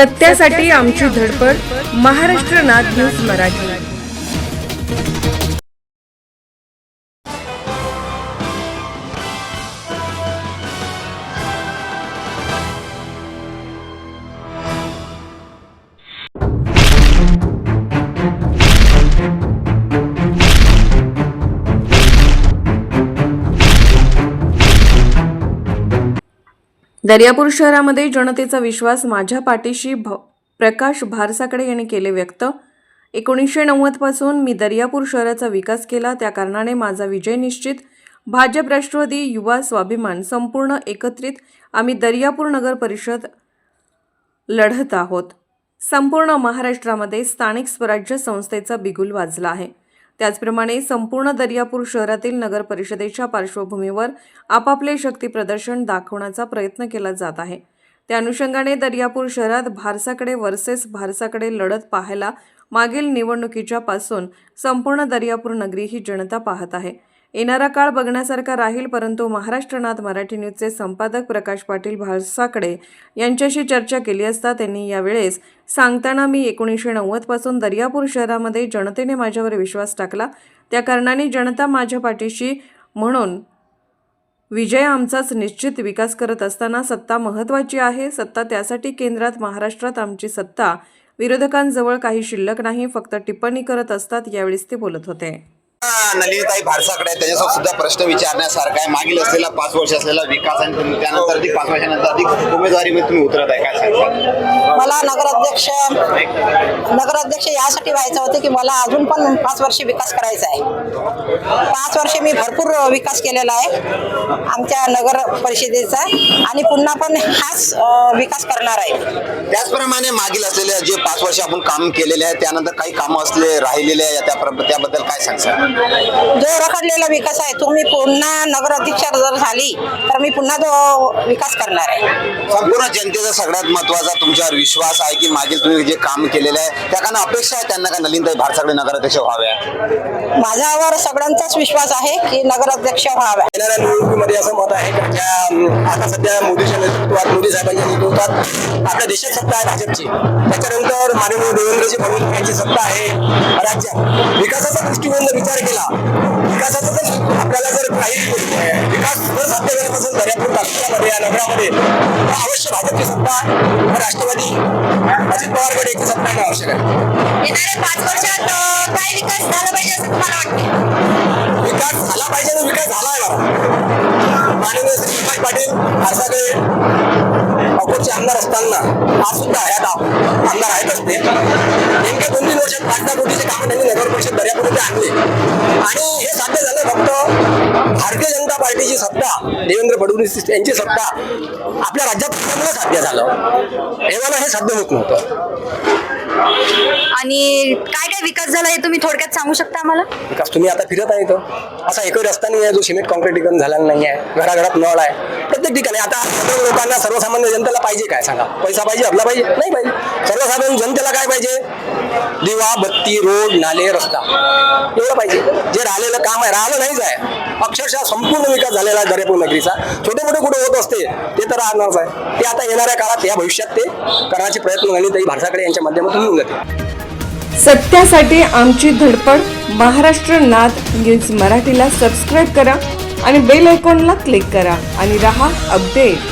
सत्यासाठी आमची धडपड महाराष्ट्र नाथ न्यूज मराठी. दर्यापूर शहरामध्ये जनतेचा विश्वास माझ्या पाठीशी भ प्रकाश भारसाकडे यांनी केले व्यक्त. एकोणीसशे नव्वदपासून मी दर्यापूर शहराचा विकास केला. त्या कारणाने माझा विजय निश्चित. भाजप राष्ट्रवादी युवा स्वाभिमान संपूर्ण एकत्रित. आम्ही दर्यापूर नगर परिषद लढत आहोत. संपूर्ण महाराष्ट्रामध्ये स्थानिक स्वराज्य संस्थेचा बिगुल वाजला आहे. त्याचप्रमाणे संपूर्ण दर्यापूर शहरातील नगर परिषदेच्या पार्श्वभूमीवर आपापले शक्ती प्रदर्शन दाखवण्याचा प्रयत्न केला जात आहे. त्या अनुषंगाने दर्यापूर शहरात भारसाकडे वर्सेस भारसाकडे लढत पाहायला मागील निवडणुकीच्या पासून संपूर्ण दर्यापूर नगरी ही जनता पाहत आहे. येणारा काळ बघण्यासारखा राहील परंतु महाराष्ट्रनाथ मराठी न्यूजचे संपादक प्रकाश पाटील भालसाकडे यांच्याशी चर्चा केली असता त्यांनी यावेळेस सांगताना मी एकोणीसशे नव्वदपासून दर्यापूर शहरामध्ये जनतेने माझ्यावर विश्वास टाकला. त्या कारणाने जनता माझ्या पाठीशी म्हणून विजय आमचाच निश्चित विकास करत असताना सत्ता महत्त्वाची आहे. सत्ता त्यासाठी केंद्रात महाराष्ट्रात आमची सत्ता. विरोधकांजवळ काही शिल्लक नाही फक्त टिप्पणी करत असतात यावेळेस ते बोलत होते. नलिनीताई भारसाकडे त्याच्यासोबत सुद्धा प्रश्न विचारण्यासारखा आहे. मागील असलेला पाच वर्ष असलेला विकास आणि तुम्ही त्यानंतर अधिक पाच वर्षानंतर अधिक उमेदवारीमध्ये तुम्ही उतरत आहे. काय सांगता? मला नगराध्यक्ष नगराध्यक्ष यासाठी व्हायचं होतं की मला अजून पण पाच वर्ष विकास करायचा आहे. पाच वर्षे मी भरपूर विकास केलेला आहे आमच्या नगर परिषदेचा आणि पुन्हा पण हाच विकास करणार आहे. त्याचप्रमाणे मागील असलेले जे पाच वर्ष आपण काम केलेले आहे त्यानंतर काही कामं असले राहिलेले आहे त्या त्याबद्दल काय सांगता? जो रखडलेला विकास आहे. तो मी पुन्हा नगराध्यक्ष जर झाली तर मी पुन्हा तो विकास करणार आहे. संपूर्ण जनतेचा सगळ्यात महत्त्वाचा तुमच्यावर विश्वास आहे की मागील तुम्ही जे काम केलेलं आहे त्या कारण अपेक्षा आहे त्यांना का नलिनीताई भारसाकडे नगराध्यक्ष व्हाव्या? माझ्यावर सगळ्यांचाच विश्वास आहे की नगराध्यक्ष व्हाव्या. येणाऱ्या निवडणुकीमध्ये असं मत आहे की अं, आता सध्या मोदीच्या नेतृत्वात मोदी साहेबांच्या नेतृत्वात आपल्या देशात सत्ता आहे भाजपची. त्याच्यानंतर माननीय देवेंद्रजी फडणवीस यांची सत्ता आहे राज्यात. विकासाचा दृष्टिकोन जर विचार केला. विकासाचा जर आपल्याला जर काही विकास जर साध्य करत असेल दर्यापूर तालुक्यामध्ये या नगरामध्ये तर अवश्य भाजपची सत्ता राष्ट्रवादी अजित पवार गटाची सत्ता येणं आवश्यक आहे. येणाऱ्या पाच वर्षात अं, काय विकास झाला पाहिजे असं तुम्हाला वाटते विकास झाला पाहिजे ना विकास झाला आहे. माननीय श्री प्रकाश पाटील भारसाकडे अकोटचे आमदार असताना आज सुद्धा हयात आ- आमदार आहेत असते. नेमक्या दोन तीन वर्षात पाच दहा कोटीचे कामं त्यांनी नगर परिषद दर्यापूरमध्ये आणले. आणि हे साध्य झालं फक्त भारतीय जनता पार्टीची सत्ता देवेंद्र फडणवीस यांची सत्ता आपल्या राज्यात साध्य झालं. एव्हाना हे साध्य होत नव्हतं. आणि काय काय विकास झाला हे तुम्ही थोडक्यात सांगू शकता आम्हाला? विकास तुम्ही आता फिरत आहे तो असा एकही रस्ता नाही आहे जो सिमेंट कॉन्क्रिटीकरण झालेला नाही आहे. घराघरात नळ आहे. प्रत्येक ठिकाणी आता सर्व लोकांना सर्वसामान्य जनतेला पाहिजे काय सांगा? पैसा पाहिजे आपला पाहिजे? नाही पाहिजे. सर्वसाधारण जनतेला काय पाहिजे? दिवा बत्ती रोड नाले रस्ता. एवढं पाहिजे. जे राहिलेलं काम आहे राहिलं नाहीच आहे. अक्षरशः संपूर्ण विकास झालेला आहे दर्यापूर नगरीचा. छोटे मोठे कुठे होत असते ते तर राहणारच आहे. ते आता येणाऱ्या काळात या भविष्यात ते करण्याचे प्रयत्न ललिताई भारसाकडे यांच्या माध्यमातून होऊन जाते सत्यासाठी आमची धडपड महाराष्ट्र नाद न्यूज मराठीला सबस्क्राईब करा आणि बेल आयकॉनला क्लिक करा आणि रहा अपडेट.